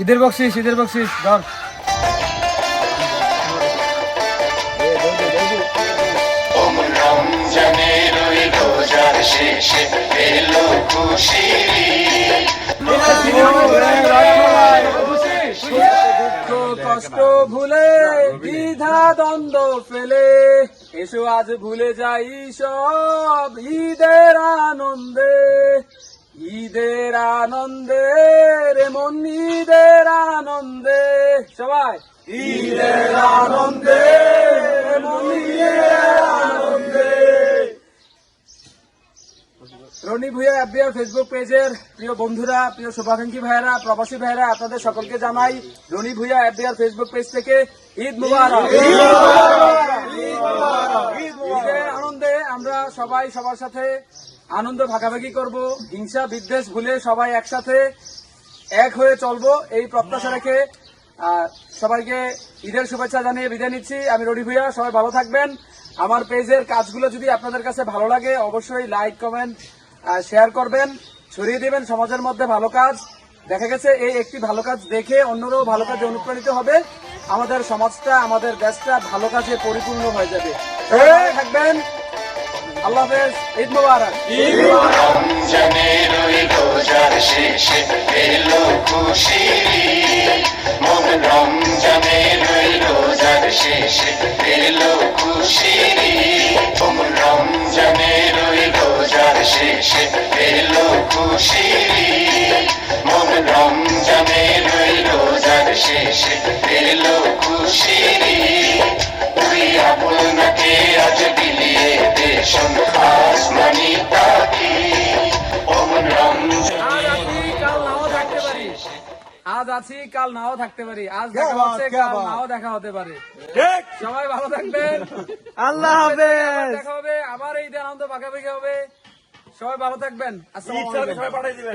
ঈদের বকশিস ঈদের বকশিস ধর। কষ্ট ভুলে দ্বিধা দ্বন্দ্ব ফেলে এসো আজ ভুলে যাই সব ঈদের আনন্দে ঈদের আনন্দে রে মন ঈদের আনন্দে সবাই। ঈদের আনন্দে আনন্দে। রনি ভুইয়া এফবিআর ফেসবুক পেজের প্রিয় বন্ধুরা প্রিয় শুভাকাঙ্ক্ষী ভাইয়েরা প্রবাসী ভাইয়েরা আপনাদের সকলকে জানাই Rony Bhuiyan FBR Facebook page থেকে ঈদ মুবারক। ঈদের আনন্দে আমরা সবাই সবার সাথে আনন্দ ভাগাভাগি করব। হিংসা বিদ্বেষ ভুলে সবাই একসাথে এক হয়ে চলবো এই প্রত্যাশা রেখে সবাইকে ঈদের শুভেচ্ছা জানিয়ে বিদায় নিচ্ছি। আমি রনি ভুইয়া, সবাই ভালো থাকবেন। আমার পেজের কাজগুলো যদি আপনাদের কাছে ভালো লাগে, অবশ্যই লাইক, কমেন্ট শেয়ার করবেন। ছড়িয়ে দিবেন সমাজের মধ্যে ভালো কাজ। দেখা গেছে এই একটি ভালো কাজ দেখে অন্যরাও ভালো কাজে অনুপ্রাণিত হবে। আমাদের সমাজটা, আমাদের দেশটা ভালো কাজে পরিপূর্ণ হয়ে যাবে। থাকবেন। আল্লাহ হাফেজ। ঈদ মুবারক। শেষে এলো খুশির রমজানের রোজার শেষে। এলো খুশির মন রমজানের রোজার শেষে। এলো খুশির আজ আছি কাল নাও থাকতে পারি। আজ দেখা হচ্ছে কাল নাও দেখা হতে পারে। সবাই ভালো থাকবেন। আল্লাহ হাফেজ। দেখা হবে আবার এই আনন্দ পাকাপাকি হবে। সবাই ভালো থাকবেন।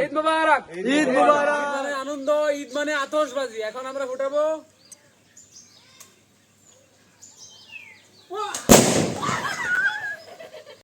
ঈদ মুবারক। ঈদ মুবারক। মানে আনন্দ ঈদ মানে আতশবাজি। এখন আমরা ফুটাবো।